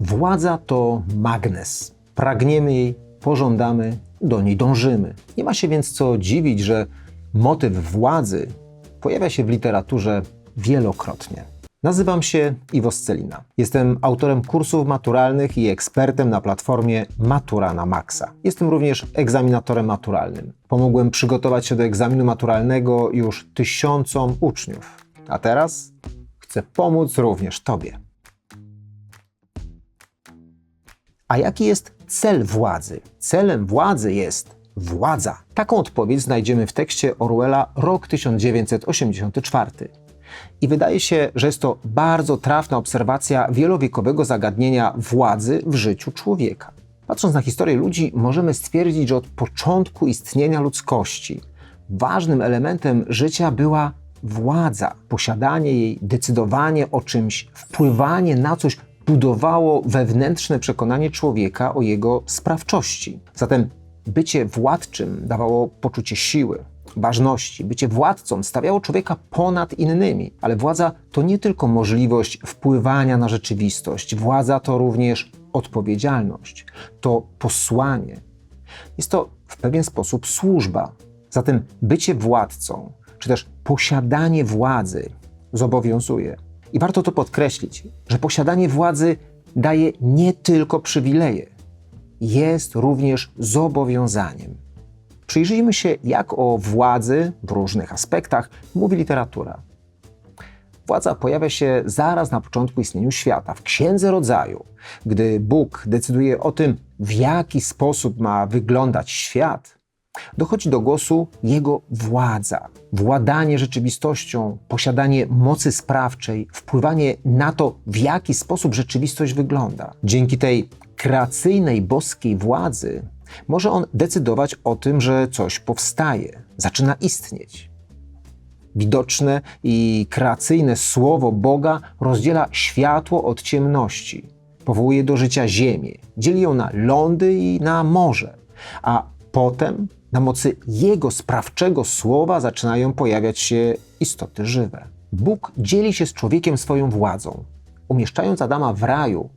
Władza to magnes. Pragniemy jej, pożądamy, do niej dążymy. Nie ma się więc co dziwić, że motyw władzy pojawia się w literaturze wielokrotnie. Nazywam się Iwo Scelina. Jestem autorem kursów maturalnych i ekspertem na platformie Matura na Maxa. Jestem również egzaminatorem maturalnym. Pomogłem przygotować się do egzaminu maturalnego już tysiącom uczniów. A teraz chcę pomóc również Tobie. A jaki jest cel władzy? Celem władzy jest władza. Taką odpowiedź znajdziemy w tekście Orwella Rok 1984. I wydaje się, że jest to bardzo trafna obserwacja wielowiekowego zagadnienia władzy w życiu człowieka. Patrząc na historię ludzi, możemy stwierdzić, że od początku istnienia ludzkości ważnym elementem życia była władza. Posiadanie jej, decydowanie o czymś, wpływanie na coś budowało wewnętrzne przekonanie człowieka o jego sprawczości. Zatem bycie władczym dawało poczucie siły, ważności. Bycie władcą stawiało człowieka ponad innymi, ale władza to nie tylko możliwość wpływania na rzeczywistość, władza to również odpowiedzialność, to posłanie. Jest to w pewien sposób służba. Zatem bycie władcą, czy też posiadanie władzy zobowiązuje. I warto to podkreślić, że posiadanie władzy daje nie tylko przywileje, jest również zobowiązaniem. Przyjrzyjmy się, jak o władzy w różnych aspektach mówi literatura. Władza pojawia się zaraz na początku istnienia świata, w Księdze Rodzaju. Gdy Bóg decyduje o tym, w jaki sposób ma wyglądać świat, dochodzi do głosu Jego władza, władanie rzeczywistością, posiadanie mocy sprawczej, wpływanie na to, w jaki sposób rzeczywistość wygląda. Dzięki tej kreacyjnej boskiej władzy może on decydować o tym, że coś powstaje, zaczyna istnieć. Widoczne i kreacyjne słowo Boga rozdziela światło od ciemności, powołuje do życia Ziemię, dzieli ją na lądy i na morze, a potem na mocy Jego sprawczego słowa zaczynają pojawiać się istoty żywe. Bóg dzieli się z człowiekiem swoją władzą. Umieszczając Adama w raju,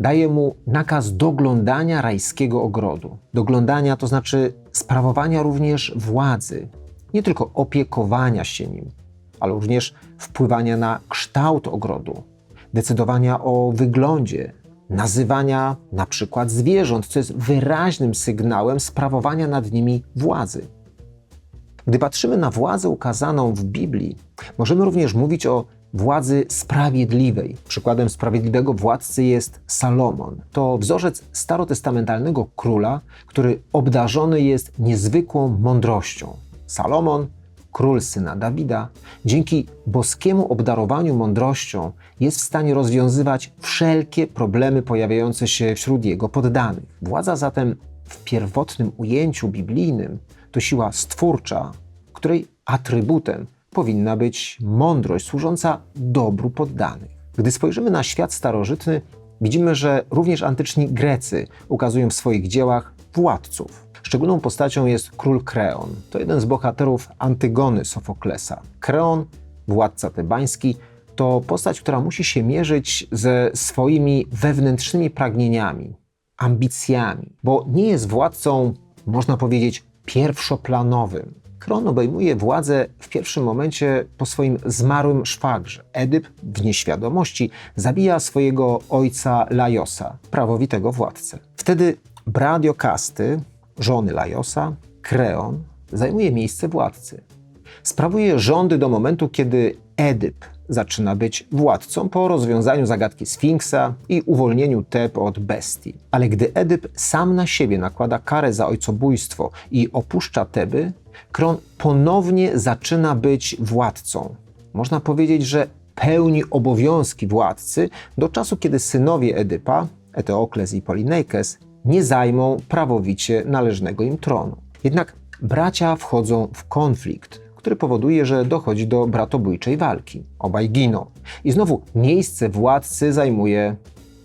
daje mu nakaz doglądania rajskiego ogrodu. Doglądania to znaczy sprawowania również władzy, nie tylko opiekowania się nim, ale również wpływania na kształt ogrodu, decydowania o wyglądzie, nazywania na przykład zwierząt, co jest wyraźnym sygnałem sprawowania nad nimi władzy. Gdy patrzymy na władzę ukazaną w Biblii, możemy również mówić o władzy sprawiedliwej. Przykładem sprawiedliwego władcy jest Salomon. To wzorzec starotestamentalnego króla, który obdarzony jest niezwykłą mądrością. Salomon, król syna Dawida, dzięki boskiemu obdarowaniu mądrością jest w stanie rozwiązywać wszelkie problemy pojawiające się wśród jego poddanych. Władza zatem w pierwotnym ujęciu biblijnym to siła stwórcza, której atrybutem powinna być mądrość służąca dobru poddanych. Gdy spojrzymy na świat starożytny, widzimy, że również antyczni Grecy ukazują w swoich dziełach władców. Szczególną postacią jest król Kreon. To jeden z bohaterów Antygony Sofoklesa. Kreon, władca tebański, to postać, która musi się mierzyć ze swoimi wewnętrznymi pragnieniami, ambicjami, bo nie jest władcą, można powiedzieć, pierwszoplanowym. Kron obejmuje władzę w pierwszym momencie po swoim zmarłym szwagrze. Edyp w nieświadomości zabija swojego ojca Lajosa, prawowitego władcę. Wtedy brat Jokasty, żony Lajosa, Kreon, zajmuje miejsce władcy. Sprawuje rządy do momentu, kiedy Edyp zaczyna być władcą po rozwiązaniu zagadki Sfinksa i uwolnieniu Teb od bestii. Ale gdy Edyp sam na siebie nakłada karę za ojcobójstwo i opuszcza Teby, Kron ponownie zaczyna być władcą. Można powiedzieć, że pełni obowiązki władcy do czasu, kiedy synowie Edypa, Eteokles i Polinejkes, nie zajmą prawowicie należnego im tronu. Jednak bracia wchodzą w konflikt, który powoduje, że dochodzi do bratobójczej walki. Obaj giną. I znowu miejsce władcy zajmuje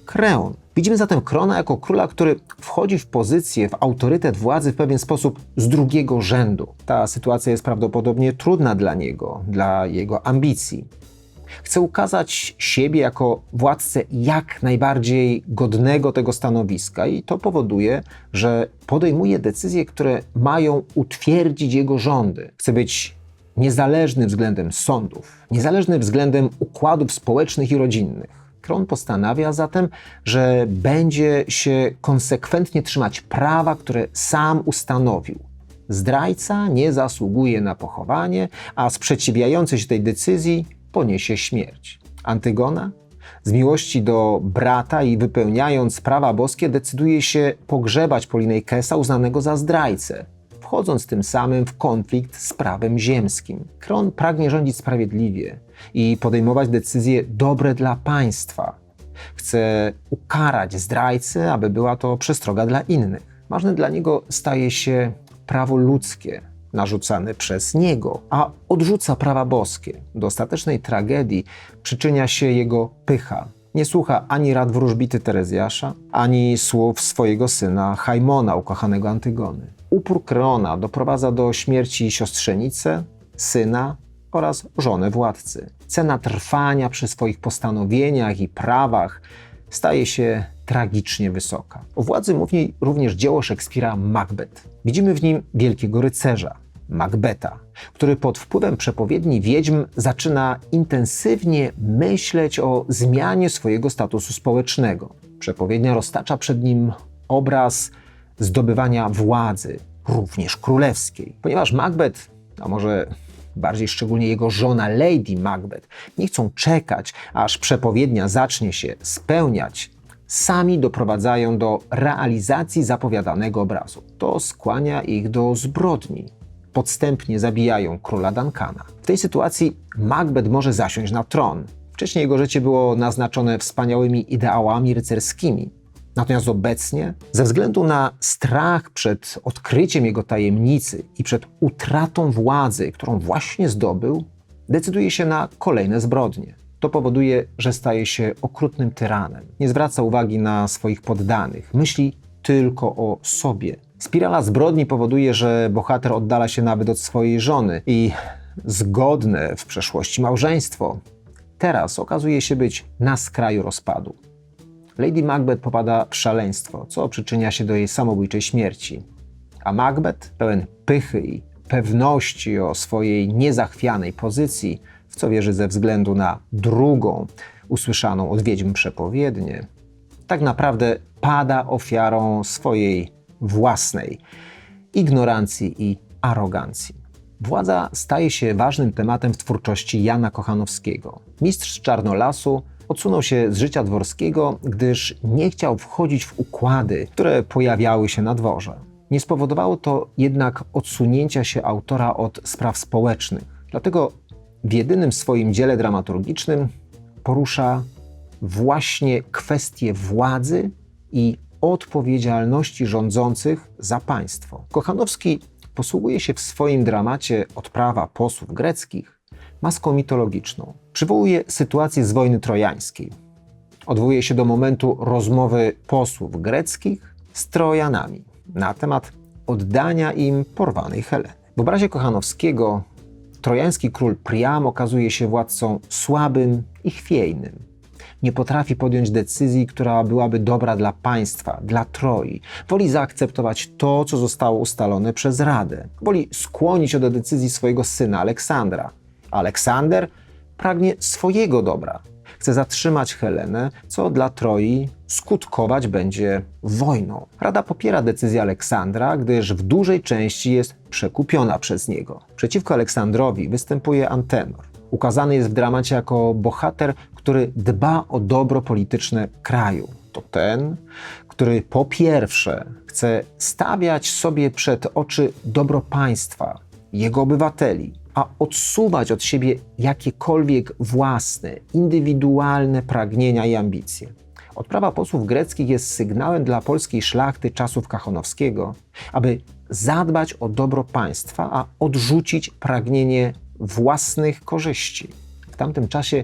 Kreon. Widzimy zatem Krona jako króla, który wchodzi w pozycję, w autorytet władzy w pewien sposób z drugiego rzędu. Ta sytuacja jest prawdopodobnie trudna dla niego, dla jego ambicji. Chce ukazać siebie jako władcę jak najbardziej godnego tego stanowiska, i to powoduje, że podejmuje decyzje, które mają utwierdzić jego rządy. Chce być niezależny względem sądów, niezależny względem układów społecznych i rodzinnych. Kron postanawia zatem, że będzie się konsekwentnie trzymać prawa, które sam ustanowił. Zdrajca nie zasługuje na pochowanie, a sprzeciwiający się tej decyzji poniesie śmierć. Antygona z miłości do brata i wypełniając prawa boskie decyduje się pogrzebać Polinejkesa uznanego za zdrajcę, wchodząc tym samym w konflikt z prawem ziemskim. Kron pragnie rządzić sprawiedliwie i podejmować decyzje dobre dla państwa. Chce ukarać zdrajcę, aby była to przestroga dla innych. Ważne dla niego staje się prawo ludzkie, narzucane przez niego, a odrzuca prawa boskie. Do ostatecznej tragedii przyczynia się jego pycha. Nie słucha ani rad wróżbity Terezjasza, ani słów swojego syna Hajmona, ukochanego Antygony. Upór Kreona doprowadza do śmierci siostrzenice, syna oraz żonę władcy. Cena trwania przy swoich postanowieniach i prawach staje się tragicznie wysoka. O władzy mówi również dzieło Szekspira Macbeth. Widzimy w nim wielkiego rycerza, Macbeta, który pod wpływem przepowiedni wiedźm zaczyna intensywnie myśleć o zmianie swojego statusu społecznego. Przepowiednia roztacza przed nim obraz zdobywania władzy, również królewskiej. Ponieważ Macbeth, a może bardziej szczególnie jego żona Lady Macbeth, nie chcą czekać, aż przepowiednia zacznie się spełniać, sami doprowadzają do realizacji zapowiadanego obrazu. To skłania ich do zbrodni. Podstępnie zabijają króla Duncana. W tej sytuacji Macbeth może zasiąść na tron. Wcześniej jego życie było naznaczone wspaniałymi ideałami rycerskimi. Natomiast obecnie, ze względu na strach przed odkryciem jego tajemnicy i przed utratą władzy, którą właśnie zdobył, decyduje się na kolejne zbrodnie. To powoduje, że staje się okrutnym tyranem. Nie zwraca uwagi na swoich poddanych, myśli tylko o sobie. Spirala zbrodni powoduje, że bohater oddala się nawet od swojej żony i zgodne w przeszłości małżeństwo teraz okazuje się być na skraju rozpadu. Lady Macbeth popada w szaleństwo, co przyczynia się do jej samobójczej śmierci. A Macbeth, pełen pychy i pewności o swojej niezachwianej pozycji, co wierzy ze względu na drugą usłyszaną od wiedźm przepowiednię, tak naprawdę pada ofiarą swojej własnej ignorancji i arogancji. Władza staje się ważnym tematem w twórczości Jana Kochanowskiego. Mistrz Czarnolasu odsunął się z życia dworskiego, gdyż nie chciał wchodzić w układy, które pojawiały się na dworze. Nie spowodowało to jednak odsunięcia się autora od spraw społecznych. Dlatego w jedynym swoim dziele dramaturgicznym porusza właśnie kwestie władzy i odpowiedzialności rządzących za państwo. Kochanowski posługuje się w swoim dramacie Odprawa posłów greckich maską mitologiczną. Przywołuje sytuację z wojny trojańskiej. Odwołuje się do momentu rozmowy posłów greckich z Trojanami na temat oddania im porwanej Heleny. W obrazie Kochanowskiego trojański król Priam okazuje się władcą słabym i chwiejnym. Nie potrafi podjąć decyzji, która byłaby dobra dla państwa, dla Troi. Woli zaakceptować to, co zostało ustalone przez Radę. Woli skłonić do decyzji swojego syna Aleksandra. Aleksander pragnie swojego dobra. Chce zatrzymać Helenę, co dla Troi skutkować będzie wojną. Rada popiera decyzję Aleksandra, gdyż w dużej części jest przekupiona przez niego. Przeciwko Aleksandrowi występuje Antenor. Ukazany jest w dramacie jako bohater, który dba o dobro polityczne kraju. To ten, który po pierwsze chce stawiać sobie przed oczy dobro państwa, jego obywateli, a odsuwać od siebie jakiekolwiek własne, indywidualne pragnienia i ambicje. Odprawa posłów greckich jest sygnałem dla polskiej szlachty czasów Kachonowskiego, aby zadbać o dobro państwa, a odrzucić pragnienie własnych korzyści. W tamtym czasie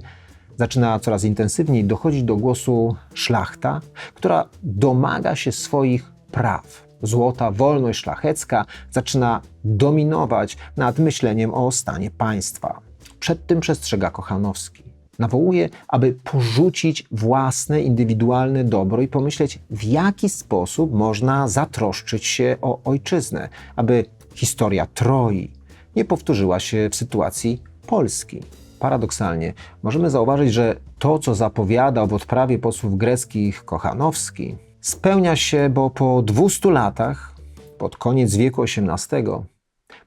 zaczyna coraz intensywniej dochodzić do głosu szlachta, która domaga się swoich praw. Złota wolność szlachecka zaczyna dominować nad myśleniem o stanie państwa. Przed tym przestrzega Kochanowski. Nawołuje, aby porzucić własne, indywidualne dobro i pomyśleć, w jaki sposób można zatroszczyć się o ojczyznę, aby historia Troi nie powtórzyła się w sytuacji Polski. Paradoksalnie możemy zauważyć, że to, co zapowiadał w odprawie posłów greckich Kochanowski, spełnia się, bo po 200 latach, pod koniec wieku XVIII,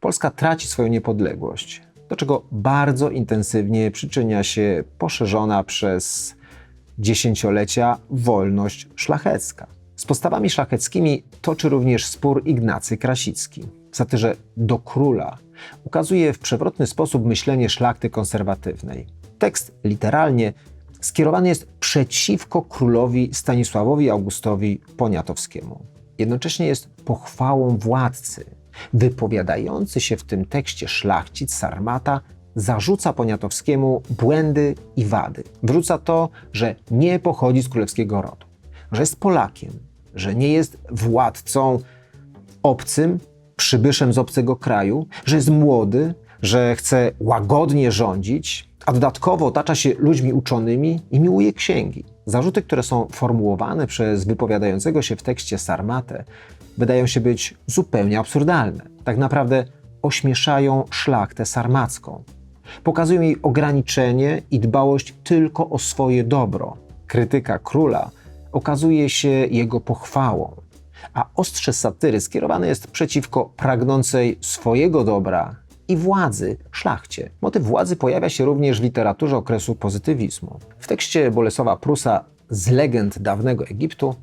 Polska traci swoją niepodległość, do czego bardzo intensywnie przyczynia się poszerzona przez dziesięciolecia wolność szlachecka. Z postawami szlacheckimi toczy również spór Ignacy Krasicki. W satyrze Do króla ukazuje w przewrotny sposób myślenie szlachty konserwatywnej. Tekst literalnie skierowany jest przeciwko królowi Stanisławowi Augustowi Poniatowskiemu. Jednocześnie jest pochwałą władcy. Wypowiadający się w tym tekście szlachcic Sarmata zarzuca Poniatowskiemu błędy i wady. Wrzuca to, że nie pochodzi z królewskiego rodu, że jest Polakiem, że nie jest władcą obcym, przybyszem z obcego kraju, że jest młody, że chce łagodnie rządzić, a dodatkowo otacza się ludźmi uczonymi i miłuje księgi. Zarzuty, które są formułowane przez wypowiadającego się w tekście Sarmatę, wydają się być zupełnie absurdalne. Tak naprawdę ośmieszają szlachtę sarmacką. Pokazują jej ograniczenie i dbałość tylko o swoje dobro. Krytyka króla okazuje się jego pochwałą, a ostrze satyry skierowane jest przeciwko pragnącej swojego dobra i władzy szlachcie. Motyw władzy pojawia się również w literaturze okresu pozytywizmu. W tekście Bolesława Prusa z legend dawnego Egiptu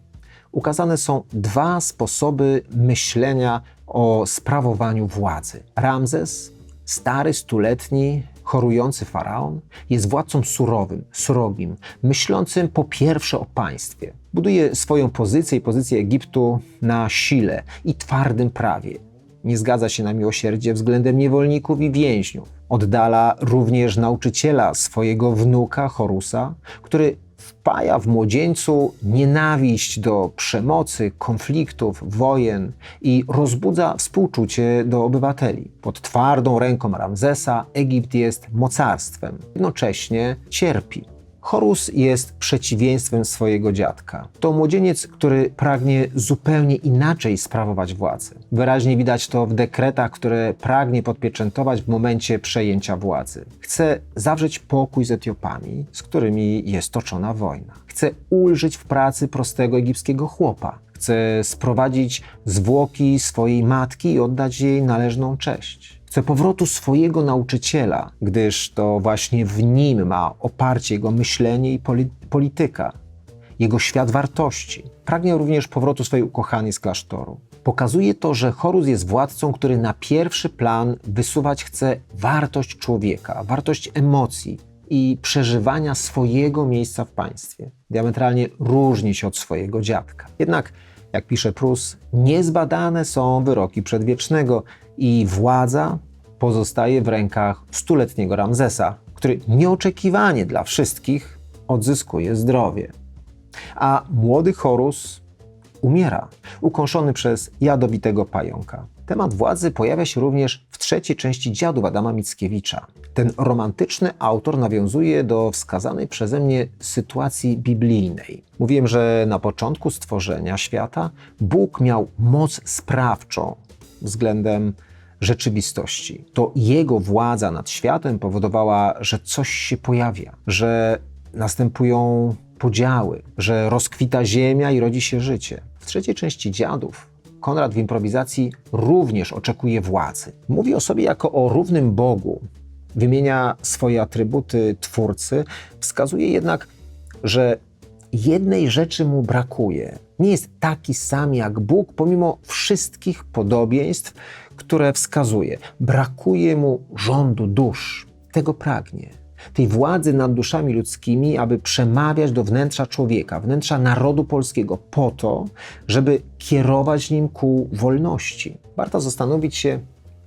ukazane są dwa sposoby myślenia o sprawowaniu władzy. Ramzes, stary, stuletni, chorujący faraon, jest władcą surowym, srogim, myślącym po pierwsze o państwie. Buduje swoją pozycję i pozycję Egiptu na sile i twardym prawie. Nie zgadza się na miłosierdzie względem niewolników i więźniów. Oddala również nauczyciela swojego wnuka Horusa, który wpaja w młodzieńcu nienawiść do przemocy, konfliktów, wojen i rozbudza współczucie do obywateli. Pod twardą ręką Ramzesa Egipt jest mocarstwem, jednocześnie cierpi. Horus jest przeciwieństwem swojego dziadka. To młodzieniec, który pragnie zupełnie inaczej sprawować władzę. Wyraźnie widać to w dekretach, które pragnie podpieczętować w momencie przejęcia władzy. Chce zawrzeć pokój z Etiopami, z którymi jest toczona wojna. Chce ulżyć w pracy prostego egipskiego chłopa. Chce sprowadzić zwłoki swojej matki i oddać jej należną cześć. Chce powrotu swojego nauczyciela, gdyż to właśnie w nim ma oparcie jego myślenie i polityka, jego świat wartości. Pragnie również powrotu swojej ukochanej z klasztoru. Pokazuje to, że Horus jest władcą, który na pierwszy plan wysuwać chce wartość człowieka, wartość emocji i przeżywania swojego miejsca w państwie. Diametralnie różni się od swojego dziadka. Jednak, jak pisze Prus, niezbadane są wyroki przedwiecznego i władza pozostaje w rękach stuletniego Ramzesa, który nieoczekiwanie dla wszystkich odzyskuje zdrowie. A młody Horus umiera, ukąszony przez jadowitego pająka. Temat władzy pojawia się również w trzeciej części dziadów Adama Mickiewicza. Ten romantyczny autor nawiązuje do wskazanej przeze mnie sytuacji biblijnej. Mówiłem, że na początku stworzenia świata Bóg miał moc sprawczą względem rzeczywistości. To jego władza nad światem powodowała, że coś się pojawia, że następują podziały, że rozkwita ziemia i rodzi się życie. W trzeciej części dziadów Konrad w improwizacji również oczekuje władzy. Mówi o sobie jako o równym Bogu, wymienia swoje atrybuty twórcy, wskazuje jednak, że jednej rzeczy mu brakuje. Nie jest taki sam jak Bóg, pomimo wszystkich podobieństw, które wskazuje. Brakuje mu rządu dusz. Tego pragnie. Tej władzy nad duszami ludzkimi, aby przemawiać do wnętrza człowieka, wnętrza narodu polskiego, po to, żeby kierować nim ku wolności. Warto zastanowić się,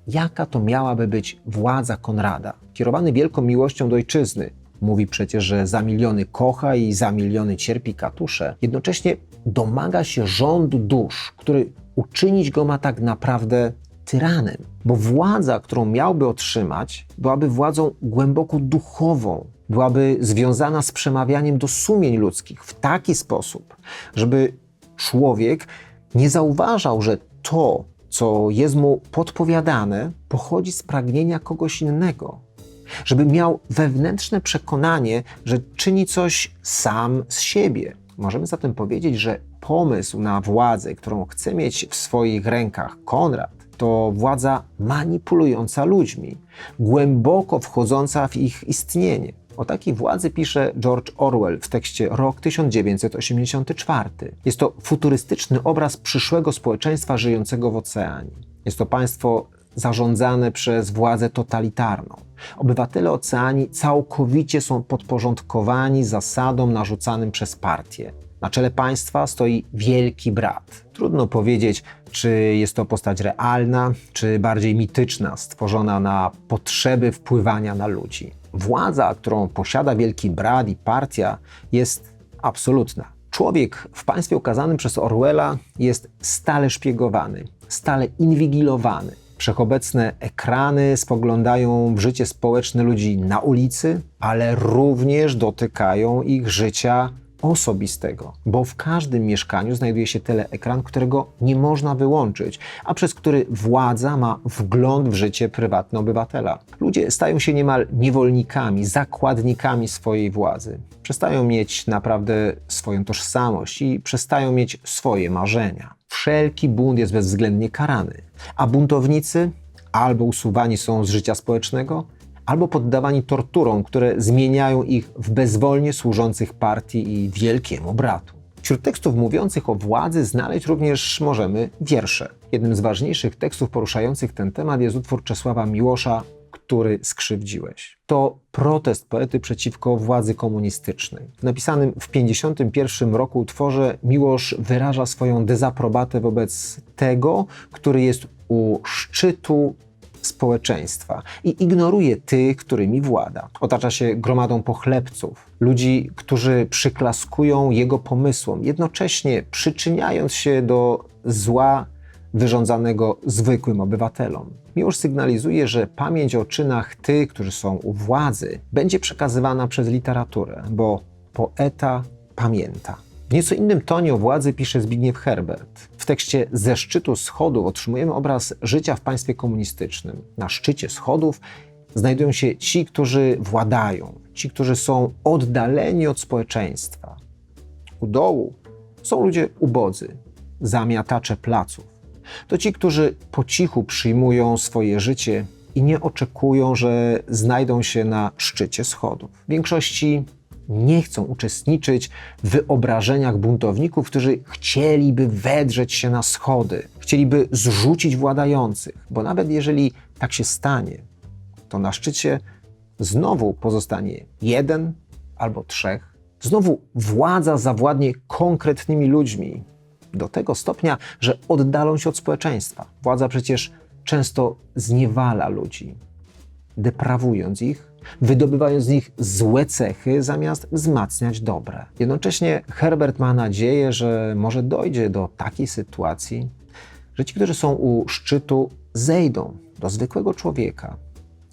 jaka to miałaby być władza Konrada, kierowany wielką miłością do ojczyzny, Mówi przecież, że za miliony kocha i za miliony cierpi katusze. Jednocześnie domaga się rządu dusz, który uczynić go ma tak naprawdę tyranem. Bo władza, którą miałby otrzymać, byłaby władzą głęboko duchową, byłaby związana z przemawianiem do sumień ludzkich w taki sposób, żeby człowiek nie zauważał, że to, co jest mu podpowiadane, pochodzi z pragnienia kogoś innego. Żeby miał wewnętrzne przekonanie, że czyni coś sam z siebie. Możemy zatem powiedzieć, że pomysł na władzę, którą chce mieć w swoich rękach Konrad, to władza manipulująca ludźmi, głęboko wchodząca w ich istnienie. O takiej władzy pisze George Orwell w tekście Rok 1984. Jest to futurystyczny obraz przyszłego społeczeństwa żyjącego w oceanie. Jest to państwo zarządzane przez władzę totalitarną. Obywatele oceanii całkowicie są podporządkowani zasadom narzucanym przez partię. Na czele państwa stoi wielki brat. Trudno powiedzieć, czy jest to postać realna, czy bardziej mityczna, stworzona na potrzeby wpływania na ludzi. Władza, którą posiada wielki brat i partia, jest absolutna. Człowiek w państwie ukazanym przez Orwella jest stale szpiegowany, stale inwigilowany. Wszechobecne ekrany spoglądają w życie społeczne ludzi na ulicy, ale również dotykają ich życia osobistego, bo w każdym mieszkaniu znajduje się teleekran, którego nie można wyłączyć, a przez który władza ma wgląd w życie prywatne obywatela. Ludzie stają się niemal niewolnikami, zakładnikami swojej władzy. Przestają mieć naprawdę swoją tożsamość i przestają mieć swoje marzenia. Wszelki bunt jest bezwzględnie karany, a buntownicy albo usuwani są z życia społecznego, albo poddawani torturom, które zmieniają ich w bezwolnie służących partii i wielkiemu bratu. Wśród tekstów mówiących o władzy znaleźć również możemy wiersze. Jednym z ważniejszych tekstów poruszających ten temat jest utwór Czesława Miłosza który skrzywdziłeś. To protest poety przeciwko władzy komunistycznej. W napisanym w 1951 roku utworze Miłosz wyraża swoją dezaprobatę wobec tego, który jest u szczytu społeczeństwa i ignoruje tych, którymi włada. Otacza się gromadą pochlebców, ludzi, którzy przyklaskują jego pomysłom, jednocześnie przyczyniając się do zła wyrządzanego zwykłym obywatelom. Miłosz sygnalizuje, że pamięć o czynach tych, którzy są u władzy, będzie przekazywana przez literaturę, bo poeta pamięta. W nieco innym tonie o władzy pisze Zbigniew Herbert. W tekście Ze szczytu schodów otrzymujemy obraz życia w państwie komunistycznym. Na szczycie schodów znajdują się ci, którzy władają, ci, którzy są oddaleni od społeczeństwa. U dołu są ludzie ubodzy, zamiatacze placów. To ci, którzy po cichu przyjmują swoje życie i nie oczekują, że znajdą się na szczycie schodów. W większości nie chcą uczestniczyć w wyobrażeniach buntowników, którzy chcieliby wedrzeć się na schody, chcieliby zrzucić władających, bo nawet jeżeli tak się stanie, to na szczycie znowu pozostanie jeden albo trzech. Znowu władza zawładnie konkretnymi ludźmi, do tego stopnia, że oddalą się od społeczeństwa. Władza przecież często zniewala ludzi, deprawując ich, wydobywając z nich złe cechy zamiast wzmacniać dobre. Jednocześnie Herbert ma nadzieję, że może dojdzie do takiej sytuacji, że ci, którzy są u szczytu, zejdą do zwykłego człowieka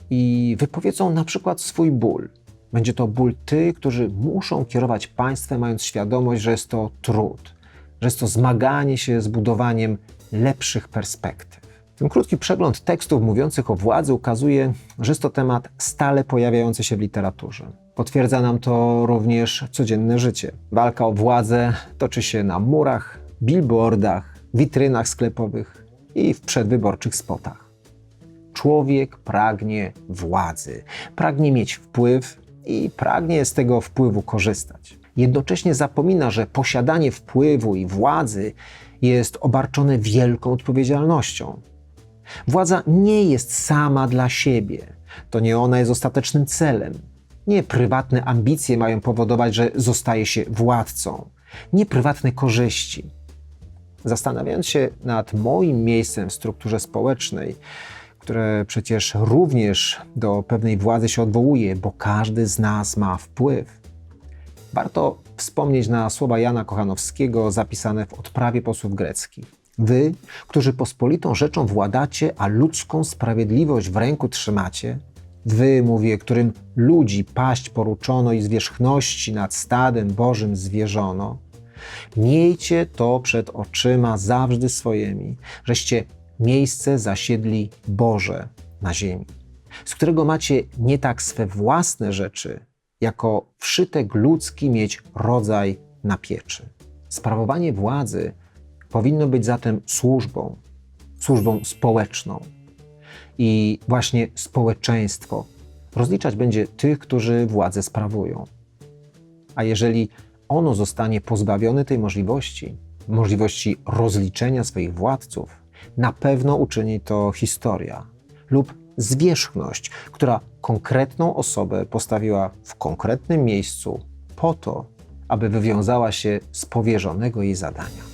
i wypowiedzą na przykład swój ból. Będzie to ból tych, którzy muszą kierować państwem, mając świadomość, że jest to trud, że jest to zmaganie się z budowaniem lepszych perspektyw. Ten krótki przegląd tekstów mówiących o władzy ukazuje, że jest to temat stale pojawiający się w literaturze. Potwierdza nam to również codzienne życie. Walka o władzę toczy się na murach, billboardach, witrynach sklepowych i w przedwyborczych spotach. Człowiek pragnie władzy, pragnie mieć wpływ i pragnie z tego wpływu korzystać jednocześnie zapomina, że posiadanie wpływu i władzy jest obarczone wielką odpowiedzialnością. Władza nie jest sama dla siebie. To nie ona jest ostatecznym celem. Nie prywatne ambicje mają powodować, że zostaje się władcą. Nie prywatne korzyści. Zastanawiając się nad moim miejscem w strukturze społecznej, które przecież również do pewnej władzy się odwołuje, bo każdy z nas ma wpływ warto wspomnieć na słowa Jana Kochanowskiego zapisane w odprawie posłów greckich. Wy, którzy pospolitą rzeczą władacie, a ludzką sprawiedliwość w ręku trzymacie, Wy, mówię, którym ludzi paść poruczono i zwierzchności nad stadem Bożym zwierzono, miejcie to przed oczyma zawsze swoimi, żeście miejsce zasiedli Boże na ziemi, z którego macie nie tak swe własne rzeczy, jako wszytek ludzki mieć rodzaj na pieczy. Sprawowanie władzy powinno być zatem służbą, służbą społeczną. I właśnie społeczeństwo rozliczać będzie tych, którzy władzę sprawują. A jeżeli ono zostanie pozbawione tej możliwości, możliwości rozliczenia swoich władców, na pewno uczyni to historia lub zwierzchność, która konkretną osobę postawiła w konkretnym miejscu po to, aby wywiązała się z powierzonego jej zadania.